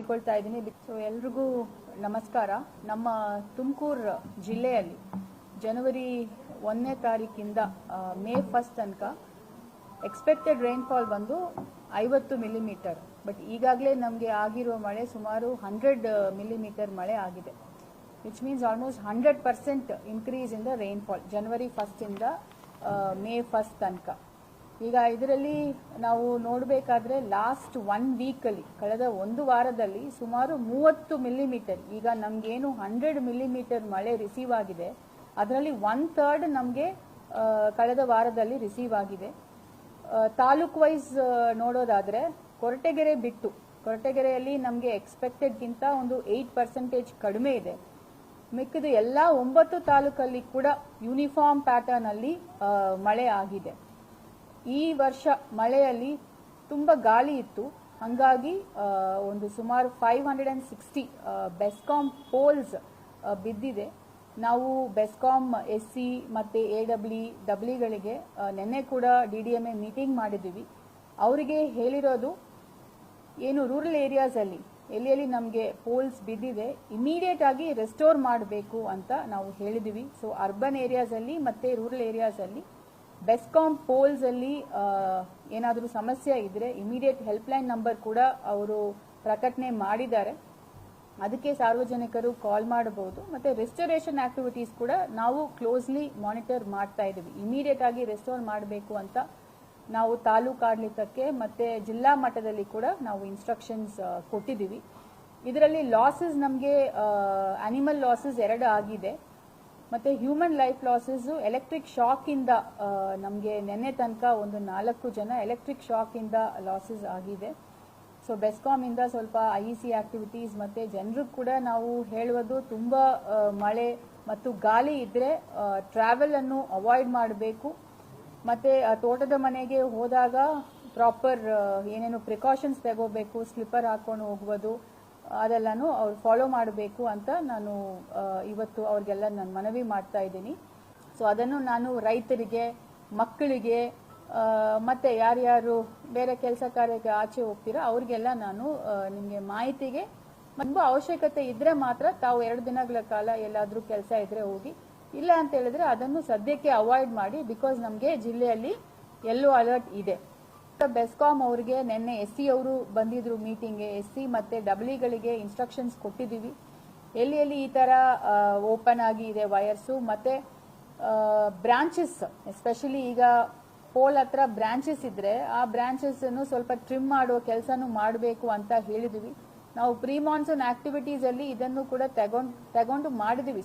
ಹೇಳ್ಕೊಳ್ತಾ ಇದ್ದೀನಿ. ಸೊ ಎಲ್ರಿಗೂ ನಮಸ್ಕಾರ. ನಮ್ಮ ತುಮಕೂರು ಜಿಲ್ಲೆಯಲ್ಲಿ ಜನವರಿ ಒಂದನೇ ತಾರೀಕಿಂದ ಮೇ ಫಸ್ಟ್ ತನಕ ಎಕ್ಸ್ಪೆಕ್ಟೆಡ್ ರೈನ್ಫಾಲ್ ಬಂದು ಐವತ್ತು ಮಿಲಿಮೀಟರ್ ಬಟ್ ಈಗಾಗಲೇ ನಮಗೆ ಆಗಿರುವ ಮಳೆ ಸುಮಾರು ಹಂಡ್ರೆಡ್ ಮಿಲಿಮೀಟರ್ ಮಳೆ ಆಗಿದೆ. Which means almost hundred percent increase in the rainfall January ಫಸ್ಟಿಂದ May first ತನಕ. ಈಗ ಇದರಲ್ಲಿ ನಾವು ನೋಡಬೇಕಾದ್ರೆ ಲಾಸ್ಟ್ ಒನ್ ವೀಕಲ್ಲಿ ಕಳೆದ ಒಂದು ವಾರದಲ್ಲಿ ಸುಮಾರು ಮೂವತ್ತು ಮಿಲಿಮೀಟರ್ ಈಗ ನಮಗೇನು ಹಂಡ್ರೆಡ್ ಮಿಲಿಮೀಟರ್ ಮಳೆ ರಿಸೀವ್ ಆಗಿದೆ. ಅದರಲ್ಲಿ ಒನ್ ಥರ್ಡ್ ನಮಗೆ ಕಳೆದ ವಾರದಲ್ಲಿ ರಿಸೀವ್ ಆಗಿದೆ. ತಾಲೂಕ್ ವೈಸ್ ನೋಡೋದಾದ್ರೆ ಕೊರಟೆಗೆರೆ ಬಿಟ್ಟು, ಕೊರಟಗೆರೆಯಲ್ಲಿ ನಮಗೆ ಎಕ್ಸ್ಪೆಕ್ಟೆಡ್ಗಿಂತ ಒಂದು ಏಯ್ಟ್ ಪರ್ಸೆಂಟೇಜ್ ಕಡಿಮೆ ಇದೆ. ಮಿಕ್ಕಿದ ಎಲ್ಲ ಒಂಬತ್ತು ತಾಲೂಕಲ್ಲಿ ಕೂಡ ಯೂನಿಫಾರ್ಮ್ ಪ್ಯಾಟರ್ನ್ ಅಲ್ಲಿ ಮಳೆ ಆಗಿದೆ. ಈ ವರ್ಷ ಮಳೆಯಲ್ಲಿ ತುಂಬ ಗಾಳಿ ಇತ್ತು. ಹಂಗಾಗಿ ಒಂದು ಸುಮಾರು five hundred and sixty BESCOM poles ಬಿದ್ದಿದೆ. ನಾವು ಬೆಸ್ಕಾಂ ಎಸ್ ಸಿ ಮತ್ತು ಎ ಡಬ್ಲ್ಯೂ ಡಬ್ಲ್ಯೂಗಳಿಗೆ ನಿನ್ನೆ ಕೂಡ D D M A meeting ಮಾಡಿದ್ದೀವಿ. ಅವರಿಗೆ ಹೇಳಿರೋದು, ಏನು ರೂರಲ್ ಏರಿಯಾಸಲ್ಲಿ ಎಲ್ಲಿ ಎಲ್ಲಿ ನಮಗೆ ಪೋಲ್ಸ್ ಬಿದ್ದಿದೆ ಇಮಿಡಿಯೇಟ್ ಆಗಿ ರೆಸ್ಟೋರ್ ಮಾಡಬೇಕು ಅಂತ ನಾವು ಹೇಳಿದ್ದೀವಿ. ಸೊ ಅರ್ಬನ್ ಏರಿಯಾಸಲ್ಲಿ ಮತ್ತು ರೂರಲ್ ಏರಿಯಾಸಲ್ಲಿ ಬೆಸ್ಕಾಂ ಪೋಲ್ಸಲ್ಲಿ ಏನಾದರೂ ಸಮಸ್ಯೆ ಇದ್ದರೆ ಇಮಿಡಿಯೇಟ್ ಹೆಲ್ಪ್ಲೈನ್ ನಂಬರ್ ಕೂಡ ಅವರು ಪ್ರಕಟಣೆ ಮಾಡಿದ್ದಾರೆ. ಅದಕ್ಕೆ ಸಾರ್ವಜನಿಕರು ಕಾಲ್ ಮಾಡಬಹುದು. ಮತ್ತು ರೆಸ್ಟೋರೇಷನ್ ಆಕ್ಟಿವಿಟೀಸ್ ಕೂಡ ನಾವು ಕ್ಲೋಸ್ಲಿ ಮಾನಿಟರ್ ಮಾಡ್ತಾ ಇದ್ದೀವಿ. ಇಮಿಡಿಯೇಟ್ ಆಗಿ ರೆಸ್ಟೋರ್ ಮಾಡಬೇಕು ಅಂತ ನಾವು ತಾಲೂಕು ಆಡಳಿತಕ್ಕೆ ಮತ್ತು ಜಿಲ್ಲಾ ಮಟ್ಟದಲ್ಲಿ ಕೂಡ ನಾವು ಇನ್ಸ್ಟ್ರಕ್ಷನ್ಸ್ ಕೊಟ್ಟಿದ್ದೀವಿ. ಇದರಲ್ಲಿ ಲಾಸಸ್ ನಮಗೆ ಅನಿಮಲ್ ಲಾಸಸ್ ಎರಡು ಆಗಿದೆ. ಮತ್ತೆ human life losses electric shock ಇಂದ ನಮಗೆ ನಿನ್ನೆ ತನಕ ಒಂದು ನಾಲ್ಕು ಜನ ಎಲೆಕ್ಟ್ರಿಕ್ ಶಾಕ್ ಇಂದ ಲಾಸಸ್ ಆಗಿದೆ. ಸೊ ಬೆಸ್ಕಾಮ್ ಇಂದ ಸ್ವಲ್ಪ ಐ ಸಿ ಆಕ್ಟಿವಿಟೀಸ್ ಮತ್ತೆ ಜನರು ಕೂಡ ನಾವು ಹೇಳುವುದು ತುಂಬಾ ಮಳೆ ಮತ್ತು ಗಾಳಿ ಇದ್ರೆ ಟ್ರಾವೆಲ್ ಅನ್ನು ಅವಾಯ್ಡ್ ಮಾಡಬೇಕು. ಮತ್ತೆ ತೋಟದ ಮನೆಗೆ ಹೋದಾಗ ಪ್ರಾಪರ್ ಏನೇನು ಪ್ರಿಕಾಷನ್ಸ್ ತಗೋಬೇಕು ಸ್ಲಿಪ್ಪರ್ ಹಾಕೊಂಡು ಹೋಗುವುದು ಅದೆಲ್ಲಾನು ಅವ್ರು ಫಾಲೋ ಮಾಡಬೇಕು ಅಂತ ನಾನು ಇವತ್ತು ಅವ್ರಿಗೆಲ್ಲ ನಾನು ಮನವಿ ಮಾಡ್ತಾ ಇದ್ದೀನಿ. ಸೊ ಅದನ್ನು ನಾನು ರೈತರಿಗೆ, ಮಕ್ಕಳಿಗೆ ಮತ್ತು ಯಾರ್ಯಾರು ಬೇರೆ ಕೆಲಸ ಕಾರ್ಯಕ್ಕೆ ಆಚೆ ಹೋಗ್ತೀರೋ ಅವ್ರಿಗೆಲ್ಲ ನಾನು ನಿಮಗೆ ಮಾಹಿತಿಗೆ ತುಂಬ ಅವಶ್ಯಕತೆ ಇದ್ದರೆ ಮಾತ್ರ ತಾವು ಎರಡು ದಿನಗಳ ಕಾಲ ಎಲ್ಲಾದರೂ ಕೆಲಸ ಇದ್ದರೆ ಹೋಗಿ. ಇಲ್ಲ ಅಂತ ಹೇಳಿದ್ರೆ ಅದನ್ನು ಸದ್ಯಕ್ಕೆ ಅವಾಯ್ಡ್ ಮಾಡಿ ಬಿಕಾಸ್ ನಮಗೆ ಜಿಲ್ಲೆಯಲ್ಲಿ ಎಲ್ಲೋ ಅಲರ್ಟ್ ಇದೆ. ಬೆಸ್ಕಾಂ ಅವರಿಗೆ ನಿನ್ನೆ ಎಸ್ ಸಿ ಅವರು ಬಂದಿದ್ರು ಮೀಟಿಂಗ್ಗೆ. ಎಸ್ ಸಿ ಮತ್ತೆ ಡಬ್ಲಿಗಳಿಗೆ ಇನ್ಸ್ಟ್ರಕ್ಷನ್ಸ್ ಕೊಟ್ಟಿದ್ದೀವಿ. ಎಲ್ಲಿ ಎಲ್ಲಿ ಈ ತರ ಓಪನ್ ಆಗಿ ಇದೆ ವೈರ್ಸ್ ಮತ್ತೆ ಬ್ರಾಂಚಸ್ ಎಸ್ಪೆಷಲಿ ಈಗ ಪೋಲ್ ಹತ್ರ ಬ್ರಾಂಚಸ್ ಇದ್ರೆ ಆ ಬ್ರಾಂಚಸ್ ಅನ್ನು ಸ್ವಲ್ಪ ಟ್ರಿಮ್ ಮಾಡುವ ಕೆಲಸನೂ ಮಾಡಬೇಕು ಅಂತ ಹೇಳಿದ್ವಿ ನಾವು ಪ್ರೀ ಮಾನ್ಸೂನ್ ಆಕ್ಟಿವಿಟೀಸ್ ಅಲ್ಲಿ ಇದನ್ನು ಕೂಡ ತಗೊಂಡು ತಗೊಂಡು ಮಾಡಿದ್ವಿ